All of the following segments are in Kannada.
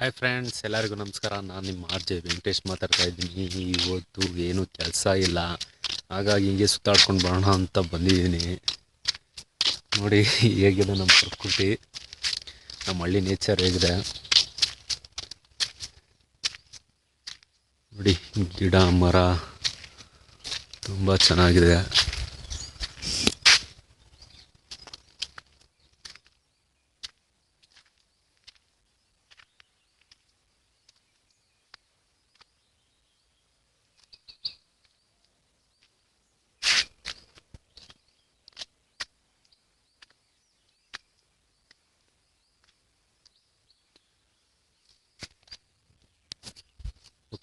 ಹಾಯ್ ಫ್ರೆಂಡ್ಸ್ ಎಲ್ಲರಿಗೂ ನಮಸ್ಕಾರ. ನಾನು ನಿಮ್ಮ ಆರ್ ಜೆ ವೆಂಕಟೇಶ್ ಮಾತಾಡ್ತಾ ಇದ್ದೀನಿ. ಇವತ್ತು ಏನು ಕೆಲಸ ಇಲ್ಲ. ಹಾಗಾಗಿ ಹಿಂಗೆ ಸುತ್ತಾಡ್ಕೊಂಡು ಬರೋಣ ಅಂತ ಬಂದಿದ್ದೀನಿ. ನೋಡಿ, ಹೇಗಿದೆ ನಮ್ಮ ಪ್ರಕೃತಿ. ನಮ್ಮ ಹಳ್ಳಿ ನೇಚರ್ ಹೇಗಿದೆ. ನೋಡಿ, ಗಿಡ, ಮರ ತುಂಬ ಚೆನ್ನಾಗಿದೆ.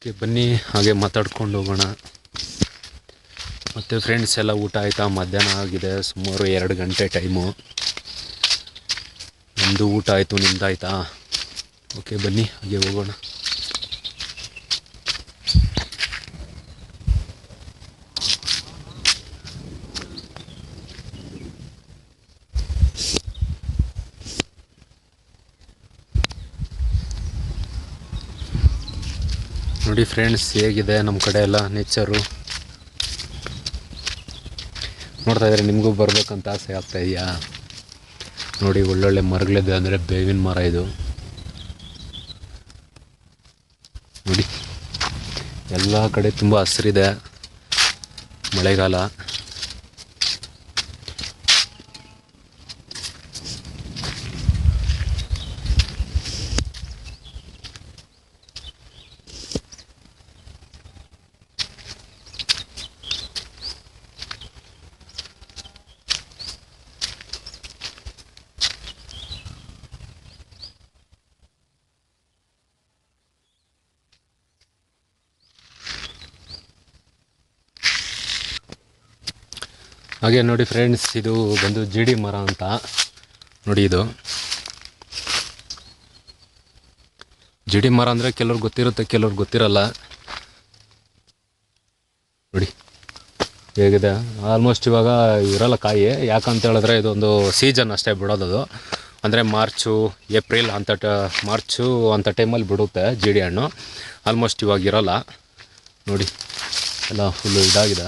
ಓಕೆ, ಬನ್ನಿ, ಹಾಗೆ ಮಾತಾಡ್ಕೊಂಡು ಹೋಗೋಣ. ಮತ್ತು ಫ್ರೆಂಡ್ಸ್ ಎಲ್ಲ ಊಟ ಆಯಿತಾ? ಮಧ್ಯಾಹ್ನ ಆಗಿದೆ, ಸುಮಾರು ಎರಡು ಗಂಟೆ ಟೈಮು ನಮ್ಮದು ಊಟ ಆಯಿತು, ನಿಮ್ದಾಯ್ತಾ? ಓಕೆ, ಬನ್ನಿ, ಹಾಗೆ ಹೋಗೋಣ. ನೋಡಿ ಫ್ರೆಂಡ್ಸ್ ಹೇಗಿದೆ? ನಮ್ಮ ಕಡೆ ಎಲ್ಲ ನೇಚರು ನೋಡ್ತಾ ಇದ್ರೆ ನಿಮಗೂ ಬರಬೇಕಂತ ಆಸೆ ಆಗ್ತಾ ಇದೆಯಾ? ನೋಡಿ, ಒಳ್ಳೊಳ್ಳೆ ಮರಗಳಿದೆ ಅಂದರೆ ಬೇವಿನ ಮರ ಇದು. ನೋಡಿ, ಎಲ್ಲ ಕಡೆ ತುಂಬ ಹಸಿರಿದೆ ಮಳೆಗಾಲ. ಹಾಗೆ ನೋಡಿ ಫ್ರೆಂಡ್ಸ್ ಇದು ಬಂದು ಜಿಡಿ ಮರ ಅಂತ ನೋಡಿ ಇದು. ಜಿಡಿ ಮರ ಅಂದರೆ ಕೆಲವ್ರು ಗೊತ್ತಿರುತ್ತೆ, ಕೆಲವ್ರು ಗೊತ್ತಿರಲ್ಲ. ನೋಡಿ, ಹೇಗಿದೆ? ಆಲ್ಮೋಸ್ಟ್ ಇವಾಗ ಇರಲ್ಲ ಕಾಯಿ. ಯಾಕಂತ ಹೇಳಿದ್ರೆ ಇದೊಂದು ಸೀಸನ್ ಅಷ್ಟೇ ಬಿಡೋದದು ಅಂದರೆ ಮಾರ್ಚು ಏಪ್ರಿಲ್ ಅಂಥ ಟ ಮಾರ್ಚು ಅಂಥ ಟೈಮಲ್ಲಿ ಬಿಡುತ್ತೆ ಜಿಡಿ ಹಣ್ಣು. ಆಲ್ಮೋಸ್ಟ್ ಇವಾಗ ಇರಲ್ಲ. ನೋಡಿ, ಎಲ್ಲ ಫುಲ್ಲು ಇದಾಗಿದೆ.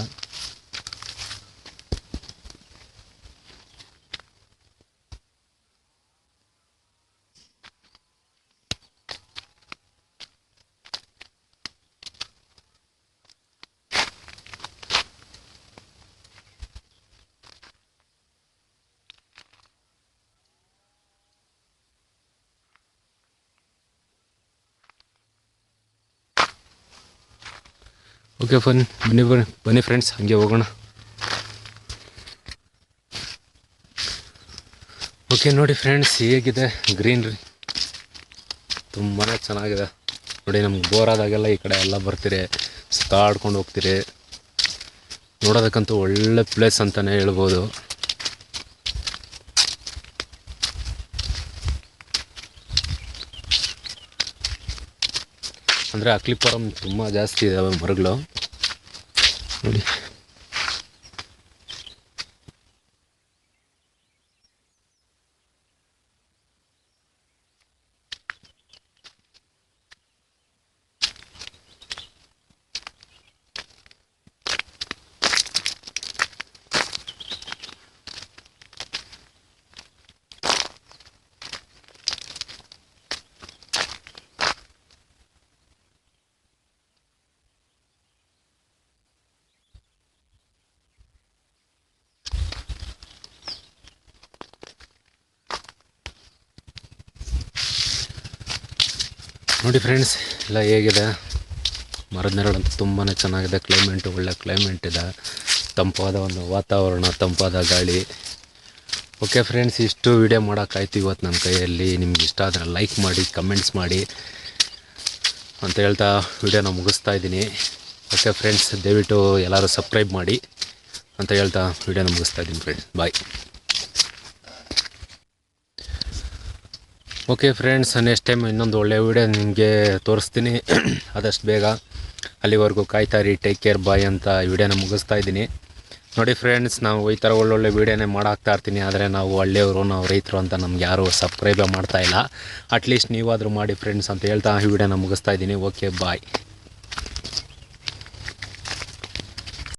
ಓಕೆ ಫನ್ ಬನ್ನಿ ಬನ್ನಿ ಬನ್ನಿ ಫ್ರೆಂಡ್ಸ್ ಹಂಗೆ ಹೋಗೋಣ. ಓಕೆ ನೋಡಿ ಫ್ರೆಂಡ್ಸ್ ಹೇಗಿದೆ? ಗ್ರೀನ್ರಿ ತುಂಬಾ ಚೆನ್ನಾಗಿದೆ. ನೋಡಿ, ನಮ್ಗೆ ಬೋರ್ ಆದಾಗೆಲ್ಲ ಈ ಕಡೆ ಎಲ್ಲ ಬರ್ತೀರಿ. ಸುತ್ತಾಡ್ಕೊಂಡು ಹೋಗ್ತೀರಿ. ನೋಡೋದಕ್ಕಂತೂ ಒಳ್ಳೆ ಪ್ಲೇಸ್ ಅಂತಲೇ ಹೇಳ್ಬೋದು. ಅಂದರೆ ಅಕ್ಲಿಪುರಂ ತುಂಬ ಜಾಸ್ತಿ ಇದಾವೆ ಮರಗಳು ನೋಡಿ. ನೋಡಿ ಫ್ರೆಂಡ್ಸ್ ಎಲ್ಲ ಹೇಗಿದೆ? ಮರದ ನೆರಳಂತೂ ತುಂಬಾ ಚೆನ್ನಾಗಿದೆ. ಕ್ಲೈಮೇಟು ಒಳ್ಳೆ ಕ್ಲೈಮೇಟ್ ಇದೆ. ತಂಪಾದ ಒಂದು ವಾತಾವರಣ, ತಂಪಾದ ಗಾಳಿ. ಓಕೆ ಫ್ರೆಂಡ್ಸ್ ಇಷ್ಟು ವಿಡಿಯೋ ಮಾಡೋಕ್ಕಾಯ್ತು ಇವತ್ತು ನನ್ನ ಕೈಯಲ್ಲಿ. ನಿಮ್ಗೆ ಇಷ್ಟ ಆದರೆ ಲೈಕ್ ಮಾಡಿ ಕಮೆಂಟ್ಸ್ ಮಾಡಿ ಅಂತ ಹೇಳ್ತಾ ವಿಡಿಯೋನ ಮುಗಿಸ್ತಾ ಇದ್ದೀನಿ. ಓಕೆ ಫ್ರೆಂಡ್ಸ್ ದಯವಿಟ್ಟು ಎಲ್ಲರೂ ಸಬ್ಸ್ಕ್ರೈಬ್ ಮಾಡಿ ಅಂತ ಹೇಳ್ತಾ ವಿಡಿಯೋನ ಮುಗಿಸ್ತಾ ಇದ್ದೀನಿ friends bye okay friends next time ಇನ್ನೊಂದು ಒಳ್ಳೆಯ ವಿಡಿಯೋ ನಿಮಗೆ ತೋರಿಸ್ತೀನಿ. ಆದಷ್ಟು ಬೇಗ ಅಲ್ಲಿವರೆಗೂ ಕಾಯ್ತಾರಿ ಟೇಕ್ ಕೇರ್ ಬಾಯ್ ಅಂತ ವಿಡಿಯೋನ ಮುಗಿಸ್ತಾ ಇದ್ದೀನಿ. ನೋಡಿ ಫ್ರೆಂಡ್ಸ್ ನಾವು ಈ ಥರ ಒಳ್ಳೊಳ್ಳೆ ವೀಡಿಯೋನೇ ಮಾಡಾಕ್ತಾ ಇರ್ತೀನಿ, ಆದರೆ ನಾವು ಹಳ್ಳಿಯವರು, ನಾವು ರೈತರು ಅಂತ ನಮ್ಗೆ ಯಾರೂ ಸಬ್ಸ್ಕ್ರೈಬೇ ಮಾಡ್ತಾ ಇಲ್ಲ. ಅಟ್ಲೀಸ್ಟ್ ನೀವಾದರೂ ಮಾಡಿ ಫ್ರೆಂಡ್ಸ್ ಅಂತ ಹೇಳ್ತಾ ಈ ವಿಡಿಯೋನ ಮುಗಿಸ್ತಾ ಇದ್ದೀನಿ. Okay bye